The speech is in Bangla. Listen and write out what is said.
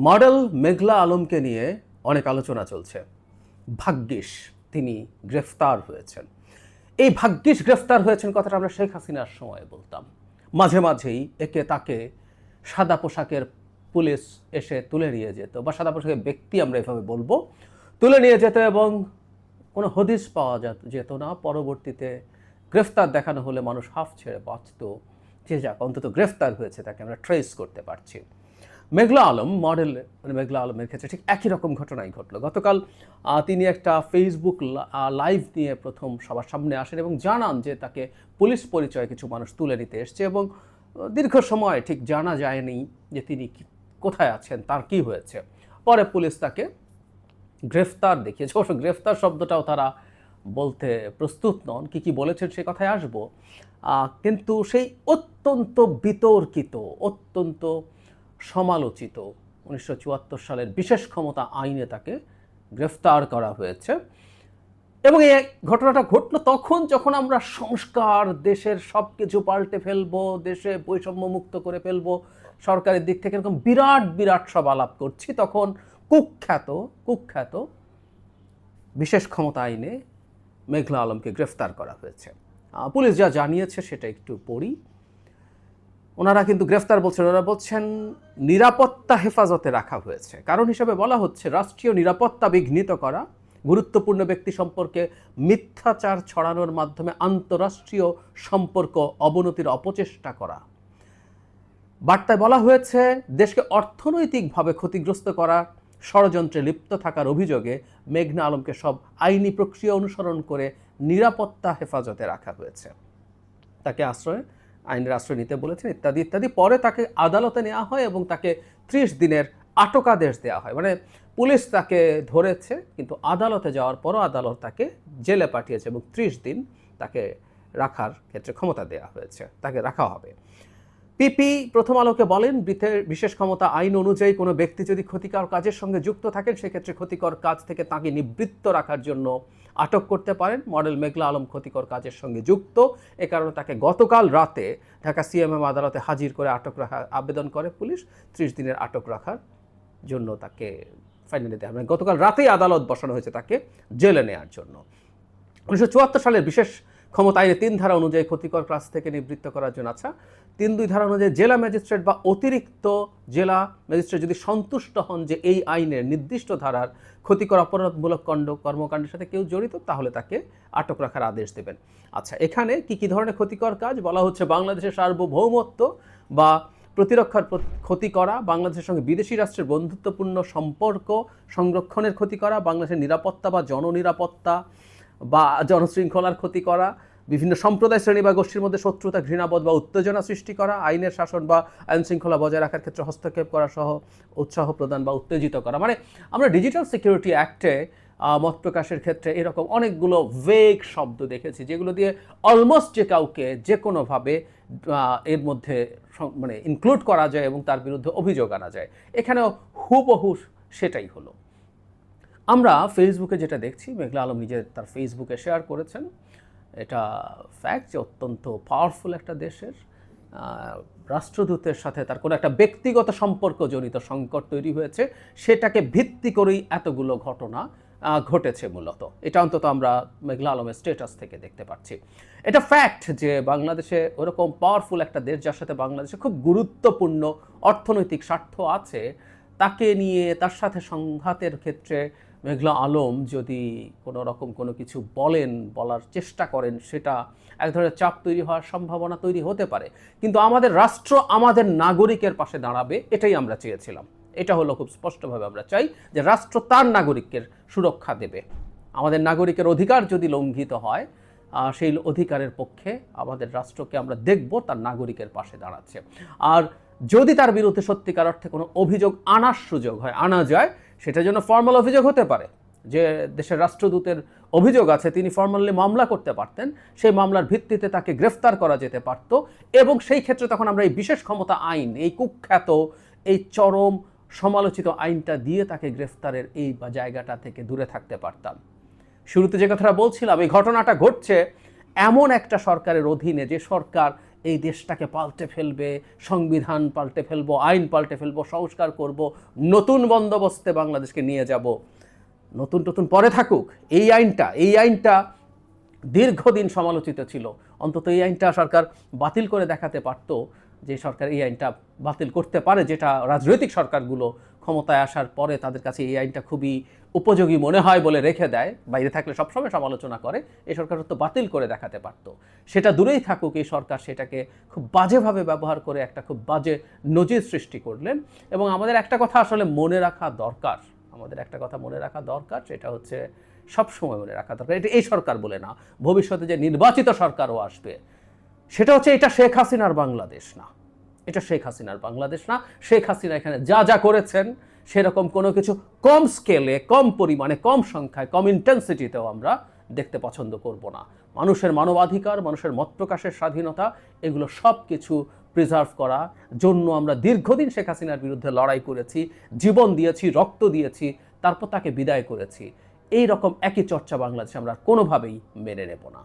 মডেল মেঘলা আলমকে নিয়ে অনেক আলোচনা চলছে। ভাগ্যিস তিনি গ্রেফতার হয়েছেন। এই ভাগ্যিস গ্রেফতার হয়েছেন কথাটা আমরা শেখ হাসিনার সময় বলতাম। মাঝে মাঝেই একে তাকে সাদা পোশাকের পুলিশ এসে তুলে নিয়ে যেত বা সাদা পোশাকের ব্যক্তি আমরা এভাবে বলব, তুলে নিয়ে যেত এবং কোনো হদিস পাওয়া যেত- যেত না। পরবর্তীতে গ্রেফতার দেখানো হলে মানুষ হাফ ছেড়ে বাঁচত। যে যাক, অন্তত গ্রেফতার হয়েছে, তাকে আমরা ট্রেস করতে পারছি। মেঘলা আলম মডেল মানে মেঘলা আলমের ক্ষেত্রে ঠিক একই রকম ঘটনাই ঘটলো। গতকাল তিনি একটা ফেসবুক লাইভ নিয়ে প্রথম সবার সামনে আসেন এবং জানান যে তাকে পুলিশ পরিচয়ে কিছু মানুষ তুলে নিতে এসছে এবং দীর্ঘ সময় ঠিক জানা যায়নি যে তিনি কোথায় আছেন, তার কি হয়েছে। পরে পুলিশ তাকে গ্রেফতার দেখিয়েছে। অবশ্য গ্রেফতার শব্দটাও তারা বলতে প্রস্তুত নন, কি কি বলেছেন সে কথায় আসব। কিন্তু সেই অত্যন্ত বিতর্কিত, অত্যন্ত সমালোচিত। উনিশশো চুয়াত্তর সালের বিশেষ ক্ষমতা আইনে তাকে গ্রেফতার করা হয়েছে। এবং এই ঘটনাটা ঘটলো তখন যখন আমরা সংস্কার, দেশের সব কিছু পাল্টে ফেলব, দেশে বৈষম্য মুক্ত করে ফেলব, সরকারের দিক থেকে এরকম বিরাট বিরাট সব আলাপ করছি, তখন কুখ্যাত কুখ্যাত বিশেষ ক্ষমতা আইনে মেঘলা আলমকে গ্রেফতার করা হয়েছে। পুলিশ যা জানিয়েছে সেটা একটু পড়ি। ওনারা কিন্তু গ্রেফতার বলছেন, ওনারা বলছেন নিরাপত্তা হেফাজতে রাখা হয়েছে। কারণ হিসাবে বলা হচ্ছে রাষ্ট্রীয় নিরাপত্তা বিঘ্নিত করা, গুরুত্বপূর্ণ ব্যক্তি সম্পর্কে মিথ্যাচার ছড়ানোর মাধ্যমে আন্তরাষ্ট্রীয় সম্পর্ক অবনতির অপচেষ্টা করা। বার্তায় বলা হয়েছে, দেশকে অর্থনৈতিকভাবে ক্ষতিগ্রস্ত করা, ষড়যন্ত্রে লিপ্ত থাকার অভিযোগে মেঘনা আলমকে সব আইনি প্রক্রিয়া অনুসরণ করে নিরাপত্তা হেফাজতে রাখা হয়েছে। তাকে আশ্রয় আইনের আশ্রয় নিতে বলেছেন, ইত্যাদি ইত্যাদি। পরে তাকে আদালতে নেওয়া হয় এবং তাকে ত্রিশ দিনের আটকাদেশ দেওয়া হয়। মানে পুলিশ তাকে ধরেছে, কিন্তু আদালতে যাওয়ার পরও আদালত তাকে জেলে পাঠিয়েছে এবং ত্রিশ দিন তাকে রাখার ক্ষেত্রে ক্ষমতা দেওয়া হয়েছে, তাকে রাখা হবে। পিপি প্রথম আলোকে বলেন বিশেষ ক্ষমতা আইন অনুযায়ী কোনো ব্যক্তি যদি ক্ষতিকর কাজের সঙ্গে যুক্ত থাকেন, সেক্ষেত্রে ক্ষতিকর কাজ থেকে তাকে নিবৃত্ত রাখার জন্য আটক করতে পারেন। মডেল মেঘলা আলম ক্ষতিকর কাজের সঙ্গে যুক্ত। এ কারণে তাকে গতকাল রাতে ঢাকা সিএমএম আদালতে হাজির করে আটক রাখা, আবেদন করে পুলিশ। ত্রিশ দিনের আটক রাখার জন্য তাকে ফাইনালি দেওয়া। মানে গতকাল রাতেই আদালত বসানো হয়েছে তাকে জেলে নেওয়ার জন্য। উনিশশো চুয়াত্তর সালের বিশেষ ক্ষমতা আইনে তিন ধারা অনুযায়ী ক্ষতিকর কাজ থেকে নিবৃত্ত করার জন্য আচ্ছা তিন দুই ধারা অনুযায়ী জেলা ম্যাজিস্ট্রেট বা অতিরিক্ত জেলা ম্যাজিস্ট্রেট যদি সন্তুষ্ট হন যে এই আইনের নির্দিষ্ট ধারার ক্ষতিকর, অপরাধমূলক কণ্ড, কর্মকাণ্ডের সাথে কেউ জড়িত, তাহলে তাকে আটক রাখার আদেশ দেবেন। আচ্ছা এখানে কি কি ধরনের ক্ষতিকর কাজ? বলা হচ্ছে বাংলাদেশের সার্বভৌমত্ব বা প্রতিরক্ষার প্র- ক্ষতি করা, বাংলাদেশের সঙ্গে বিদেশি রাষ্ট্রের বন্ধুত্বপূর্ণ সম্পর্ক সংরক্ষণের ক্ষতি করা, বাংলাদেশের নিরাপত্তা বা জননিরাপত্তা বা জনশৃঙ্খলার ক্ষতি করা বিভিন্ন সম্প্রদায় শ্রেণি বা গোষ্ঠীর মধ্যে শত্রুতা, ঘৃণাবোধ বা উত্তেজনা সৃষ্টি করা, আইনের শাসন বা আইন শৃঙ্খলা বজায় রাখার ক্ষেত্রে হস্তক্ষেপ করা সহ উৎসাহ প্রদান বা উত্তেজিত করা। মানে আমরা ডিজিটাল সিকিউরিটি অ্যাক্টে মত প্রকাশের ক্ষেত্রে এরকম অনেকগুলো ভেগ শব্দ দেখেছি, যেগুলো দিয়ে অলমোস্ট যে কাউকে যে কোনোভাবে এর মধ্যে মানে ইনক্লুড করা যায় এবং তার বিরুদ্ধে অভিযোগ আনা যায়। এখানেও হুবহু সেটাই হলো। আমরা ফেসবুকে যেটা দেখছি, মেঘলা আলম নিজে তার ফেসবুকে শেয়ার করেছেন। এটা ফ্যাক্ট যে অত্যন্ত পাওয়ারফুল একটা দেশের রাষ্ট্রদূতের সাথে তার কোনো একটা ব্যক্তিগত সম্পর্ক জনিত সংকট তৈরি হয়েছে, সেটাকে ভিত্তি করেই এতগুলো ঘটনা ঘটেছে মূলত। এটা অন্তত আমরা মেঘলা আলমের স্টেটাস থেকে দেখতে পাচ্ছি। এটা ফ্যাক্ট যে বাংলাদেশে ওরকম পাওয়ারফুল একটা দেশ যার সাথে বাংলাদেশে খুব গুরুত্বপূর্ণ অর্থনৈতিক স্বার্থ আছে তাকে নিয়ে তার সাথে সংঘাতের ক্ষেত্রে মেঘলা আলম যদি কোনো রকম কোনো কিছু বলেন, বলার চেষ্টা করেন, সেটা এক ধরনের চাপ তৈরি হওয়ার সম্ভাবনা তৈরি হতে পারে। কিন্তু আমাদের রাষ্ট্র আমাদের নাগরিকের পাশে দাঁড়াবে, এটাই আমরা চেয়েছিলাম। এটা হলো খুব স্পষ্টভাবে আমরা চাই যে রাষ্ট্র তার নাগরিকের সুরক্ষা দেবে। আমাদের নাগরিকের অধিকার যদি লঙ্ঘিত হয় সেই অধিকারের পক্ষে আমাদের রাষ্ট্রকে আমরা দেখব, তার নাগরিকের পাশে দাঁড়াচ্ছে। আর যদি তার বিরুদ্ধে সত্যিকার অর্থে কোনো অভিযোগ আনার সুযোগ হয়, আনা যায়, সেটার জন্য ফর্মাল অভিযোগ হতে পারে। যে দেশের রাষ্ট্রদূতের অভিযোগ আছে, তিনি ফর্মালি মামলা করতে পারতেন, সেই মামলার ভিত্তিতে তাকে গ্রেফতার করা যেতে পারত এবং সেই ক্ষেত্রে তখন আমরা এই বিশেষ ক্ষমতা আইন, এই কুখ্যাত, এই চরম সমালোচিত আইনটা দিয়ে তাকে গ্রেফতারের এই বা জায়গাটা থেকে দূরে থাকতে পারতাম। শুরুতে যে কথাটা বলছিলাম, এই ঘটনাটা ঘটছে এমন একটা সরকারের অধীনে যে সরকার এই দেশটাকে পাল্টে ফেলবে, সংবিধান পাল্টে ফেলব, আইন পাল্টে ফেলব, সংস্কার করব, নতুন বন্দোবস্তে বাংলাদেশকে নিয়ে যাব। নতুন নতুন পরে থাকুক, এই আইনটা এই আইনটা দীর্ঘদিন সমালোচিত ছিল। অন্তত এই আইনটা সরকার বাতিল করে দেখাতে পারত যে সরকার এই আইনটা বাতিল করতে পারে, যেটা রাজনৈতিক সরকারগুলো ক্ষমতায় আসার পরে তাদের কাছে এই আইনটা খুবই উপযোগী মনে হয় বলে রেখে দেয়। বাইরে থাকলে সবসময় সমালোচনা করে। এই সরকার তো বাতিল করে দেখাতে পারতো। সেটা দূরেই থাকুক, এই সরকার সেটাকে খুব বাজেভাবে ব্যবহার করে একটা খুব বাজে নজির সৃষ্টি করলেন। এবং আমাদের একটা কথা আসলে মনে রাখা দরকার। আমাদের একটা কথা মনে রাখা দরকার, সেটা হচ্ছে সবসময় মনে রাখা দরকার। এটা এই সরকার বলে না। ভবিষ্যতে যে নির্বাচিত সরকারও আসবে, সেটা হচ্ছে এটা শেখ হাসিনার বাংলাদেশ না। এটা শেখ হাসিনার বাংলাদেশ না। শেখ হাসিনা এখানে যা যা করেছেন, সেরকম কোনো কিছু কম স্কেলে কম পরিমাণে, কম সংখ্যায়, কম ইন্টেন্সিটিতেও আমরা দেখতে পছন্দ করব না। মানুষের মানবাধিকার, মানুষের মত প্রকাশের স্বাধীনতা, এগুলো সব কিছু প্রিজার্ভ করা। জন্য আমরা দীর্ঘদিন শেখ হাসিনার বিরুদ্ধে লড়াই করেছি, জীবন দিয়েছি, রক্ত দিয়েছি, তারপর তাকে বিদায় করেছি। এই রকম একই চর্চা বাংলাদেশে আমরা কোনোভাবেই মেনে নেব না।